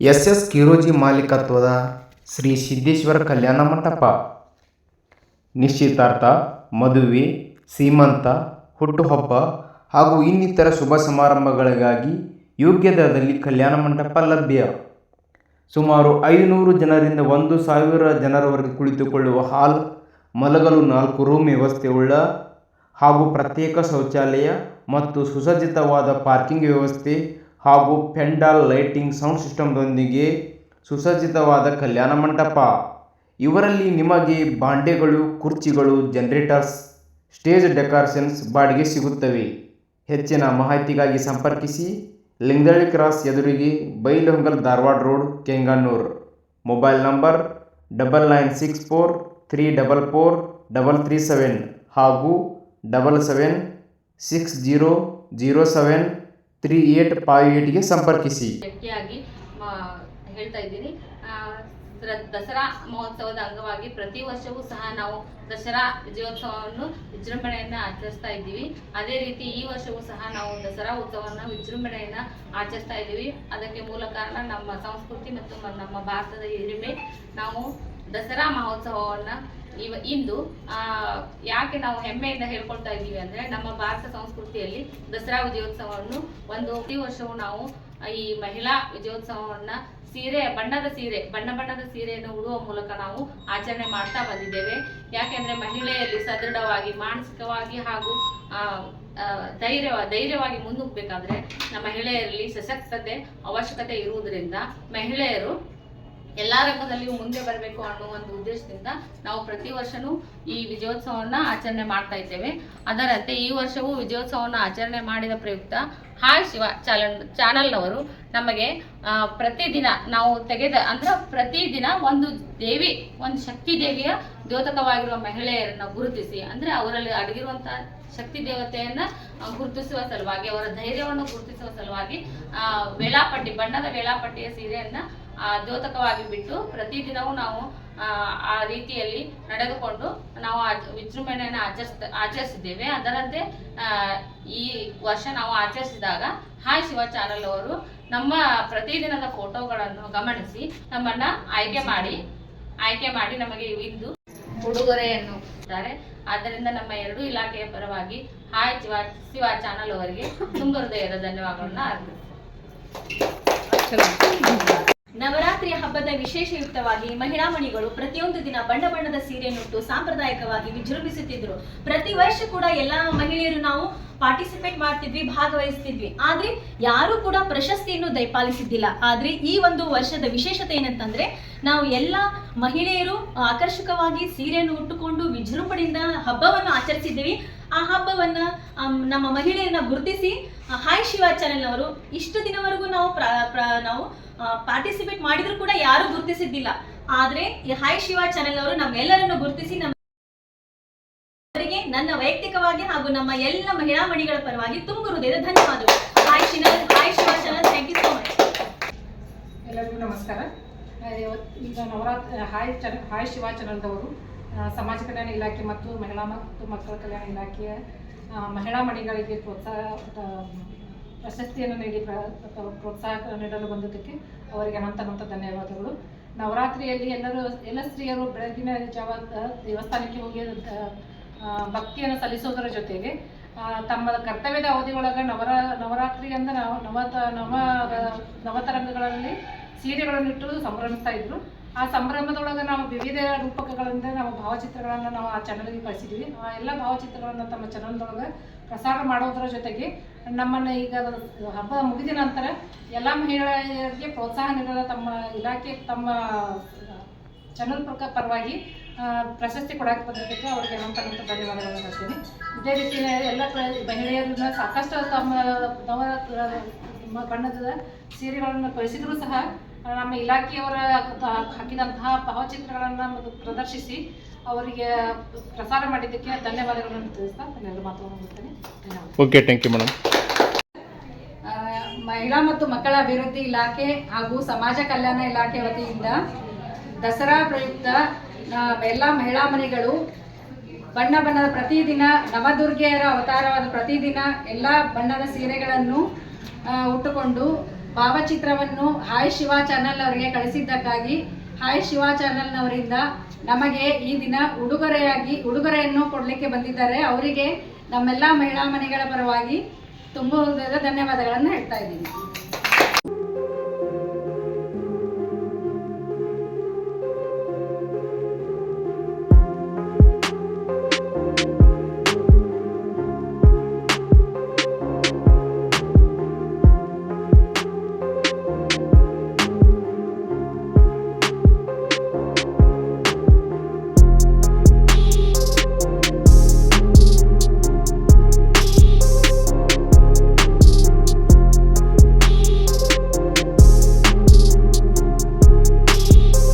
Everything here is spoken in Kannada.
ಎಸ್ ಎಸ್ ಕಿರೋಜಿ ಮಾಲೀಕತ್ವದ ಶ್ರೀ ಸಿದ್ದೇಶ್ವರ ಕಲ್ಯಾಣ ಮಂಟಪ. ನಿಶ್ಚಿತಾರ್ಥ, ಮದುವೆ, ಸೀಮಂತ, ಹುಟ್ಟುಹಬ್ಬ ಹಾಗೂ ಇನ್ನಿತರ ಶುಭ ಸಮಾರಂಭಗಳಿಗಾಗಿ ಯೋಗ್ಯ ದರದಲ್ಲಿ ಕಲ್ಯಾಣ ಮಂಟಪ ಲಭ್ಯ. ಸುಮಾರು ಐನೂರು ಜನರಿಂದ ಒಂದು ಸಾವಿರ ಜನರವರೆಗೆ ಕುಳಿತುಕೊಳ್ಳುವ ಹಾಲ್, ಮಲಗಲು ನಾಲ್ಕು ರೂಮ್ ವ್ಯವಸ್ಥೆಯುಳ್ಳ ಹಾಗೂ ಪ್ರತ್ಯೇಕ ಶೌಚಾಲಯ ಮತ್ತು ಸುಸಜ್ಜಿತವಾದ ಪಾರ್ಕಿಂಗ್ ವ್ಯವಸ್ಥೆ ಹಾಗೂ ಪೆಂಡಾಲ್ ಲೈಟಿಂಗ್ ಸೌಂಡ್ ಸಿಸ್ಟಮ್ದೊಂದಿಗೆ ಸುಸಜ್ಜಿತವಾದ ಕಲ್ಯಾಣ ಮಂಟಪ. ಇವರಲ್ಲಿ ನಿಮಗೆ ಬಾಂಡೆಗಳು, ಕುರ್ಚಿಗಳು, ಜನರೇಟರ್ಸ್, ಸ್ಟೇಜ್ ಡೆಕೋರೇಷನ್ಸ್ ಬಾಡಿಗೆ ಸಿಗುತ್ತವೆ. ಹೆಚ್ಚಿನ ಮಾಹಿತಿಗಾಗಿ ಸಂಪರ್ಕಿಸಿ ಲಿಂಗದಳ್ಳಿ ಕ್ರಾಸ್ ಎದುರಿಗೆ Bailhongal Dharwad road Kengannur mobile number double nine six four three double four double three seven ಹಾಗೂ double seven six zero zero seven three eight ಸಂಪರ್ಕಿಸಿ. ಗಟ್ಟಿಯಾಗಿ ಹೇಳ್ತಾ ಇದ್ದೀನಿ. ದಸರಾ ಮಹೋತ್ಸವದ ಅಂಗವಾಗಿ ಪ್ರತಿ ವರ್ಷವೂ ಸಹ ನಾವು ದಸರಾ ವಿಜಯೋತ್ಸವವನ್ನು ವಿಜೃಂಭಣೆಯನ್ನ ಆಚರಿಸ್ತಾ ಇದ್ದೀವಿ. ಅದೇ ರೀತಿ ಈ ವರ್ಷವೂ ಸಹ ನಾವು ದಸರಾ ಉತ್ಸವವನ್ನು ವಿಜೃಂಭಣೆಯನ್ನ ಆಚರಿಸ್ತಾ ಇದ್ದೀವಿ. ಅದಕ್ಕೆ ಮೂಲ ಕಾರಣ ನಮ್ಮ ಸಂಸ್ಕೃತಿ ಮತ್ತು ನಮ್ಮ ಭಾರತದ ಹಿರಿಮೆ. ನಾವು ದಸರಾ ಮಹೋತ್ಸವವನ್ನ ಇವ, ಇಂದು ಯಾಕೆ ನಾವು ಹೆಮ್ಮೆಯಿಂದ ಹೇಳ್ಕೊಳ್ತಾ ಇದ್ದೀವಿ ಅಂದ್ರೆ ನಮ್ಮ ಭಾರತ ಸಂಸ್ಕೃತಿಯಲ್ಲಿ ದಸರಾ ವಿಜಯೋತ್ಸವವನ್ನು ಒಂದು ಪ್ರತಿ ವರ್ಷವೂ ನಾವು, ಈ ಮಹಿಳಾ ವಿಜಯೋತ್ಸವವನ್ನ ಸೀರೆ, ಬಣ್ಣದ ಸೀರೆ, ಬಣ್ಣ ಬಣ್ಣದ ಸೀರೆಯನ್ನು ಉಡುವ ಮೂಲಕ ನಾವು ಆಚರಣೆ ಮಾಡ್ತಾ ಬಂದಿದ್ದೇವೆ. ಯಾಕೆಂದ್ರೆ ಮಹಿಳೆಯಲ್ಲಿ ಸದೃಢವಾಗಿ, ಮಾನಸಿಕವಾಗಿ ಹಾಗೂ ಧೈರ್ಯ ಧೈರ್ಯವಾಗಿ ಮುನ್ನುಗ್ಬೇಕಾದ್ರೆ ನಮ್ಮ ಮಹಿಳೆಯರಲ್ಲಿ ಸಶಕ್ತತೆ ಅವಶ್ಯಕತೆ ಇರುವುದರಿಂದ ಮಹಿಳೆಯರು ಎಲ್ಲಾ ರಂಗದಲ್ಲಿಯೂ ಮುಂದೆ ಬರಬೇಕು ಅನ್ನೋ ಒಂದು ಉದ್ದೇಶದಿಂದ ನಾವು ಪ್ರತಿ ವರ್ಷನೂ ಈ ವಿಜಯೋತ್ಸವವನ್ನ ಆಚರಣೆ ಮಾಡ್ತಾ ಇದ್ದೇವೆ. ಅದರಂತೆ ಈ ವರ್ಷವೂ ವಿಜಯೋತ್ಸವವನ್ನು ಆಚರಣೆ ಮಾಡಿದ ಪ್ರಯುಕ್ತ ಹಾಯ್ ಶಿವ ಚಾನಲ್ ಚಾನಲ್ನವರು ನಮಗೆ ಪ್ರತಿದಿನ ನಾವು ತೆಗೆದ, ಅಂದ್ರೆ ಪ್ರತಿದಿನ ಒಂದು ದೇವಿ, ಒಂದು ಶಕ್ತಿ ದೇವಿಯ ದ್ಯೋತಕವಾಗಿರುವ ಮಹಿಳೆಯರನ್ನ ಗುರುತಿಸಿ, ಅಂದ್ರೆ ಅವರಲ್ಲಿ ಅಡಗಿರುವಂತಹ ಶಕ್ತಿ ದೇವತೆಯನ್ನ ಗುರುತಿಸುವ ಸಲುವಾಗಿ, ಅವರ ಧೈರ್ಯವನ್ನು ಗುರುತಿಸುವ ಸಲುವಾಗಿ ವೇಳಾಪಟ್ಟಿ, ಬಣ್ಣದ ವೇಳಾಪಟ್ಟಿಯ ಸೀರೆಯನ್ನ ದ್ಯೋತಕವಾಗಿ ಬಿಟ್ಟು ಪ್ರತಿದಿನವೂ ನಾವು ಆ, ರೀತಿಯಲ್ಲಿ ನಡೆದುಕೊಂಡು ನಾವು ವಿಜೃಂಭಣೆಯನ್ನು ಆಚರಿಸ್ತಾ ಆಚರಿಸಿದ್ದೇವೆ. ಅದರಂತೆ ಈ ವರ್ಷ ನಾವು ಆಚರಿಸಿದಾಗ ಹಾಯ್ ಶಿವ ಚಾನಲ್ ಅವರು ನಮ್ಮ ಪ್ರತಿದಿನದ ಫೋಟೋಗಳನ್ನು ಗಮನಿಸಿ ನಮ್ಮನ್ನ ಆಯ್ಕೆ ಮಾಡಿ ಆಯ್ಕೆ ಮಾಡಿ ನಮಗೆ ಇಂದು ಉಡುಗೊರೆಯನ್ನು ಆದ್ದರಿಂದ ನಮ್ಮ ಎರಡು ಇಲಾಖೆಯ ಪರವಾಗಿ ಹಾಯ್ ಶಿವ ಶಿವ ಚಾನಲ್ ಅವರಿಗೆ ತುಂಬ ಹೃದಯದ ಧನ್ಯವಾದಗಳನ್ನ ಅರ್ಪಿಸ್ತೀನಿ. ನವರಾತ್ರಿಯ ಹಬ್ಬದ ವಿಶೇಷಯುಕ್ತವಾಗಿ ಮಹಿಳಾ ಮಣಿಗಳು ಪ್ರತಿಯೊಂದು ದಿನ ಬಣ್ಣ ಬಣ್ಣದ ಸೀರೆಯನ್ನುಟ್ಟು ಸಾಂಪ್ರದಾಯಿಕವಾಗಿ ವಿಜೃಂಭಿಸುತ್ತಿದ್ರು. ಪ್ರತಿ ವರ್ಷ ಕೂಡ ಎಲ್ಲಾ ಮಹಿಳೆಯರು ನಾವು ಪಾರ್ಟಿಸಿಪೇಟ್ ಮಾಡ್ತಿದ್ವಿ, ಭಾಗವಹಿಸ್ತಿದ್ವಿ. ಆದ್ರೆ ಯಾರು ಕೂಡ ಪ್ರಶಸ್ತಿಯನ್ನು ದಯಪಾಲಿಸಿದ್ದಿಲ್ಲ ಆದ್ರೆ ಈ ಒಂದು ವರ್ಷದ ವಿಶೇಷತೆ ಏನಂತಂದ್ರೆ ನಾವು ಎಲ್ಲ ಮಹಿಳೆಯರು ಆಕರ್ಷಕವಾಗಿ ಸೀರೆಯನ್ನು ಉಟ್ಟುಕೊಂಡು ವಿಜೃಂಭಣೆಯಿಂದ ಹಬ್ಬವನ್ನು ಆಚರಿಸಿದ್ದೀವಿ. ಆ ಹಬ್ಬವನ್ನ ನಮ್ಮ ಮಹಿಳೆಯರನ್ನ ಗುರುತಿಸಿ, ಹಾಯ್ ಶಿವ ಚಾನೆಲ್ ಅವರು ಇಷ್ಟು ದಿನವರೆಗೂ ನಾವು ಪ್ರ- ನಾವು ಪಾರ್ಟಿಸಿಪೇಟ್ ಮಾಡಿದ್ರು ಕೂಡ ಯಾರು ಗುರುತಿಸಿದ್ದಿಲ್ಲ. ಆದ್ರೆ ಹಾಯ್ ಶಿವ ಚಾನೆಲ್ ಅವರು ನಮ್ಮೆಲ್ಲರನ್ನು ಗುರುತಿಸಿ ನಮ್ಮ ನನ್ನ ವೈಯಕ್ತಿಕವಾಗಿ ಹಾಗೂ ನಮ್ಮ ಎಲ್ಲ ಮಹಿಳಾ ಮಣಿಗಳ ಪರವಾಗಿ ತುಂಬ ಹೃದಯದ ಧನ್ಯವಾದಗಳು. Hi ಶಿನಲ್ hi Shiva channel thank you so much ಎಲ್ಲರಿಗೂ ನಮಸ್ಕಾರ. ಈಗ ನವರಾತ್ರಿ ಹಾಯ್ ಚನ ಹಾಯ್ ಶಿವ ಚಾನಲ್ದವರು ಸಮಾಜ ಕಲ್ಯಾಣ ಇಲಾಖೆ ಮತ್ತು ಮಹಿಳಾ ಮತ್ತು ಮಕ್ಕಳ ಕಲ್ಯಾಣ ಇಲಾಖೆಯ ಮಹಿಳಾ ಮಣಿಗಳಿಗೆ ಪ್ರೋತ್ಸಾಹ ಪ್ರಶಸ್ತಿಯನ್ನು ನೀಡಿ ಪ್ರ- ಪ್ರೋತ್ಸಾಹ ನೀಡಲು ಬಂದಿದ್ದಕ್ಕೆ ಅವರಿಗೆ ಹಂತ ಹಂತ ಧನ್ಯವಾದಗಳು. ನವರಾತ್ರಿಯಲ್ಲಿ ಎಲ್ಲರೂ, ಎಲ್ಲ ಸ್ತ್ರೀಯರು ಬೆಳಗಿನ ಜಾವ ದೇವಸ್ಥಾನಕ್ಕೆ ಹೋಗಿ ಭಕ್ತಿಯನ್ನು ಸಲ್ಲಿಸೋದರ ಜೊತೆಗೆ ತಮ್ಮ ಕರ್ತವ್ಯದ ಅವಧಿಯೊಳಗೆ ನವರ ನವರಾತ್ರಿ ಅಂದ್ರೆ ನಾವು ನವತ ನವ ನವತರಂಗಗಳಲ್ಲಿ ಸೀರೆಗಳನ್ನಿಟ್ಟು ಸಂಭ್ರಮಿಸ್ತಾ ಇದ್ರು. ಆ ಸಂಭ್ರಮದೊಳಗೆ ನಾವು ವಿವಿಧ ರೂಪಕಗಳಿಂದ ನಾವು ಭಾವಚಿತ್ರಗಳನ್ನು ನಾವು ಆ ಚಾನಲ್ಗೆ ಕಳಿಸಿದ್ವಿ. ಆ ಎಲ್ಲ ಭಾವಚಿತ್ರಗಳನ್ನು ತಮ್ಮ ಚಾನಲ್ದೊಳಗೆ ಪ್ರಸಾರ ಮಾಡೋದ್ರ ಜೊತೆಗೆ ನಮ್ಮನ್ನು ಈಗ ಹಬ್ಬ ಮುಗಿದ ನಂತರ ಎಲ್ಲ ಮಹಿಳೆಯರಿಗೆ ಪ್ರೋತ್ಸಾಹ ನೀಡಲು ತಮ್ಮ ಇಲಾಖೆ ತಮ್ಮ ಚಾನಲ್ ಪ್ರಕ ಪರವಾಗಿ ಪ್ರಶಸ್ತಿ ಕೊಡಕ್ಕೆ ಬಂದಿದ್ದಕ್ಕೆ ಅವರಿಗೆ ನಂತರ ಧನ್ಯವಾದಗಳನ್ನು ಕೊಡ್ತೀನಿ ಇದೇ ರೀತಿ ಎಲ್ಲ ಮಹಿಳೆಯರನ್ನ ಸಾಕಷ್ಟು ತಮ್ಮ ನವ ಮ- ಬಣ್ಣದ ಸೀರೆಗಳನ್ನು ಕಳಿಸಿದರೂ ಸಹ ನಮ್ಮ ಇಲಾಖೆಯವರ ಹಾಕಿದಂತಹ ಭಾವಚಿತ್ರಗಳನ್ನು ಮತ್ತು ಪ್ರದರ್ಶಿಸಿ ಅವರಿಗೆ ಪ್ರಸಾರ ಮಾಡಿದ್ದಕ್ಕೆ ಧನ್ಯವಾದಗಳನ್ನು ತಿಳಿಸ್ತಾ ನಾನು ಮಾತುಗಳನ್ನು ಮುಗಿಸ್ತೇನೆ ಧನ್ಯವಾದ ಓಕೆ ಥ್ಯಾಂಕ್ ಯು ಮೇಡಮ್ ಆ, ಮಹಿಳಾ ಮತ್ತು ಮಕ್ಕಳ ಅಭಿವೃದ್ಧಿ ಇಲಾಖೆ ಹಾಗೂ ಸಮಾಜ ಕಲ್ಯಾಣ ಇಲಾಖೆ ವತಿಯಿಂದ ದಸರಾ ಪ್ರಯುಕ್ತ ಎಲ್ಲ ಮಹಿಳಾ ಮನೆಗಳು ಬಣ್ಣ ಬಣ್ಣದ ಪ್ರತಿದಿನ ನವದುರ್ಗೆಯರ ಅವತಾರವಾದ ಪ್ರತಿದಿನ ಎಲ್ಲ ಬಣ್ಣದ ಸೀರೆಗಳನ್ನು ಉಟ್ಟುಕೊಂಡು ಭಾವಚಿತ್ರವನ್ನು ಹಾಯ್ ಶಿವ ಚಾನಲ್ ಅವರಿಗೆ ಕಳಿಸಿದ್ದಕ್ಕಾಗಿ ಹಾಯ್ ಶಿವ ಚಾನಲ್ನವರಿಂದ ನಮಗೆ ಈ ದಿನ ಉಡುಗೊರೆಯಾಗಿ ಉಡುಗೊರೆಯನ್ನು ಕೊಡಲಿಕ್ಕೆ ಬಂದಿದ್ದಾರೆ. ಅವರಿಗೆ ನಮ್ಮೆಲ್ಲ ಮಹಿಳಾ ಮನೆಗಳ ಪರವಾಗಿ ತುಂಬ ಧನ್ಯವಾದಗಳನ್ನು ಹೇಳ್ತಾ ಇದ್ದೀನಿ.